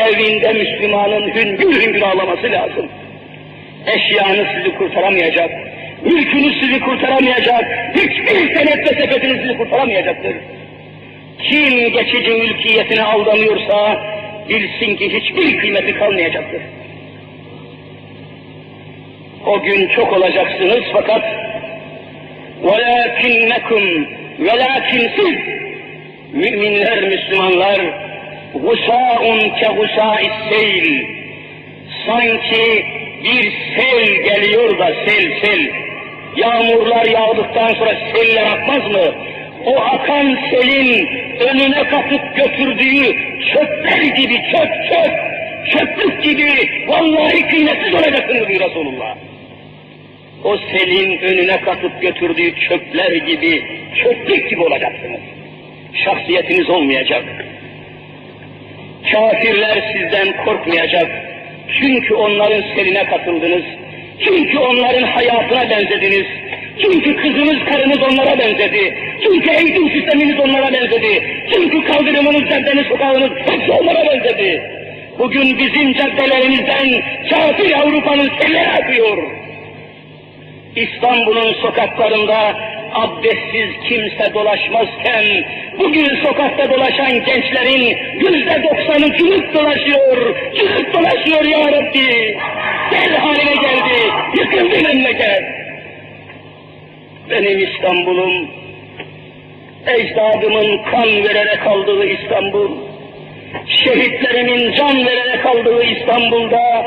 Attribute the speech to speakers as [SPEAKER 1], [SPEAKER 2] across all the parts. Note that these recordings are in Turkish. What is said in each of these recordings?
[SPEAKER 1] Evinde Müslümanın hüngür hüngür ağlaması lazım. Eşyanız sizi kurtaramayacak, mülkünüz sizi kurtaramayacak, hiçbir senet ve sepetiniz sizi kurtaramayacaktır. Kim geçici mülkiyetine aldanıyorsa bilsin ki hiçbir kıymeti kalmayacaktır. O gün çok olacaksınız fakat وَلَاكِنَّكُمْ وَلَاكِنْ siz müminler, Müslümanlar Gusa'un ke gusa'is seyl. Sanki bir sel geliyor da sel sel. Yağmurlar yağdıktan sonra seller akmaz mı? O akan selin önüne kapıp götürdüğü çöpler gibi çöp çöp, çöplük gibi vallahi kıymetsiz olacaksınız diyor Resulullah. O selin önüne katıp götürdüğü çöpler gibi, çöplük gibi olacaksınız. Şahsiyetiniz olmayacak, Kafirler sizden korkmayacak. Çünkü onların seline katıldınız. Çünkü onların hayatına benzediniz. Çünkü kızınız, karınız onlara benzedi. Çünkü eğitim sisteminiz onlara benzedi. Çünkü kaldırımınız, caddeniz, sokağınız hepsi onlara benzedi. Bugün bizim caddelerimizden kafir Avrupa'nın selleri akıyor. İstanbul'un sokaklarında abdestsiz kimse dolaşmazken bugün sokakta dolaşan gençlerin yüzde doksanı cülük dolaşıyor, cülük dolaşıyor ya Rabbi. Sel haline geldi, yıkıldı memleket. Benim İstanbul'um, ecdadımın kan vererek aldığı İstanbul, şehitlerimin can vererek aldığı İstanbul'da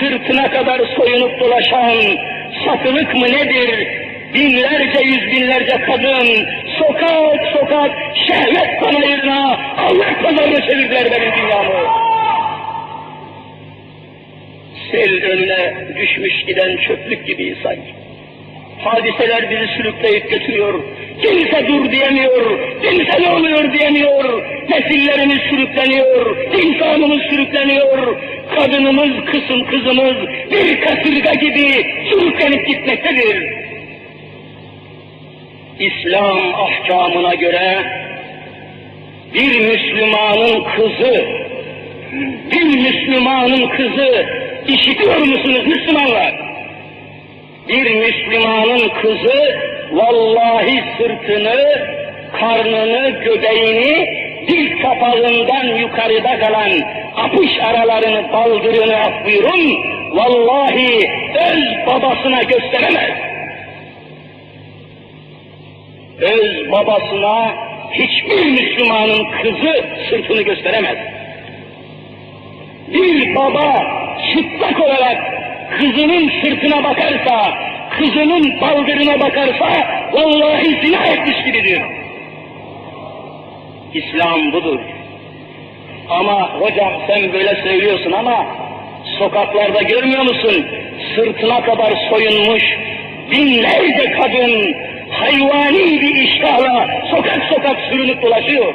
[SPEAKER 1] sırtına kadar soyunup dolaşan satılık mı nedir? Binlerce yüz binlerce kadın sokak sokak şehvet panayırına Allah pazarına çevirdiler benim dünyamı. Sel önüne düşmüş giden çöplük gibi sanki. Hadiseler bizi sürükleyip götürüyor. Kimse dur diyemiyor, kimse ne oluyor diyemiyor. Nesillerimiz sürükleniyor, insanımız sürükleniyor. Kadınımız, kızım kızımız bir kasırga gibi sürüklenip gitmektedir. İslam ahkamına göre bir Müslümanın kızı, bir Müslümanın kızı işitiyor musunuz Müslümanlar? bir Müslümanın kızı vallahi sırtını, karnını, göbeğini dil kapağından yukarıda kalan apış aralarını, baldırını af buyurun, vallahi öz babasına gösteremez. Öz babasına hiçbir Müslümanın kızı sırtını gösteremez. Bir baba çıplak olarak kızının sırtına bakarsa, kızının baldırına bakarsa, vallahi zina etmiş gibidir. İslam budur. Ama hocam sen böyle söylüyorsun ama sokaklarda görmüyor musun? Sırtına kadar soyunmuş binlerce kadın hayvani bir iştahla sokak sokak sürünüp dolaşıyor.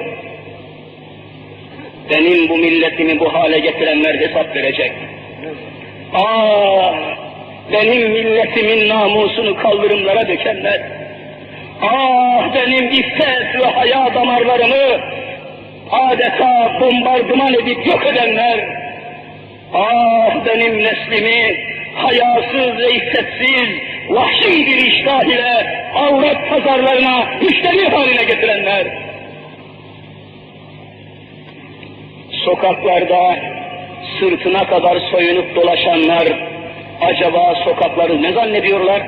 [SPEAKER 1] Benim bu milletimi bu hale getirenler hesap verecek. Ah! Benim milletimin namusunu kaldırımlara dökenler. Ah! Benim iffet ve haya damarlarımı adeta bombardıman edip yok edenler. Ah! Benim neslimi hayasız ve iffetsiz, vahşi bir iştah ile avret pazarlarına müşteri haline getirenler. Sokaklarda sırtına kadar soyunup dolaşanlar acaba sokakları ne zannediyorlar?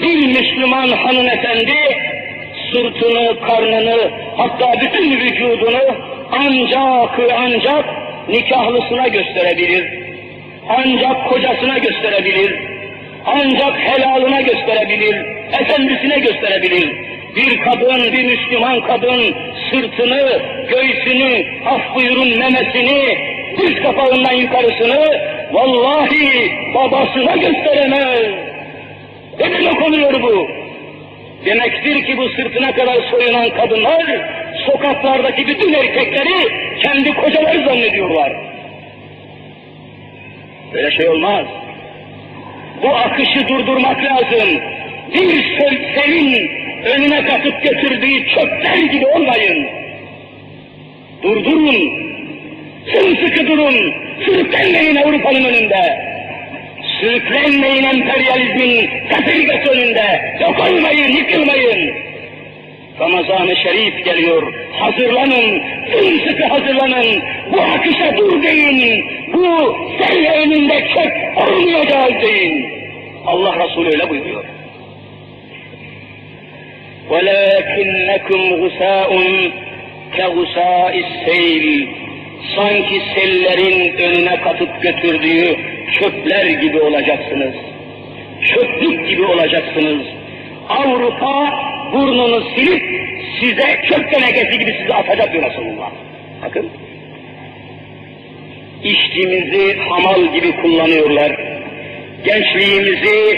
[SPEAKER 1] Bir Müslüman hanımefendi sırtını, karnını, hatta bütün vücudunu ancak ancak nikahlısına gösterebilir. Ancak kocasına gösterebilir. Ancak helalına gösterebilir. Efendisine gösterebilir. Bir kadın, bir Müslüman kadın sırtını, göğsünü, af buyurun memesini, düz kapağından yukarısını vallahi babasına gösteremez. Ne demek oluyor bu? Demektir ki bu sırtına kadar soyunan kadınlar sokaklardaki bütün erkekleri kendi kocaları zannediyorlar. Böyle şey olmaz. Bu akışı durdurmak lazım. Bir sel, selin önüne katıp götürdüğü çöpler gibi olmayın. Durdurun. Sımsıkı sıkı durun. Sürüklenmeyin Avrupa'nın önünde. Sürüklenmeyin emperyalizmin kasırgası önünde. Yok olmayın. Ramazan-ı Şerif geliyor. Hazırlanın, sımsıkı hazırlanın. Bu akışa dur deyin. Bu selle önünde çök olmayacağız deyin. Allah Resulü öyle buyuruyor. وَلَكِنَّكُمْ غُسَاءٌ كَغُسَاءِ السَّيْلِ Sanki sellerin önüne katıp götürdüğü çöpler gibi olacaksınız. Çöplük gibi olacaksınız. Avrupa burnunu silip size çöp tenekesi gibi sizi atacak diyor Resulullah. Bakın. İşçimizi hamal gibi kullanıyorlar. Gençliğimizi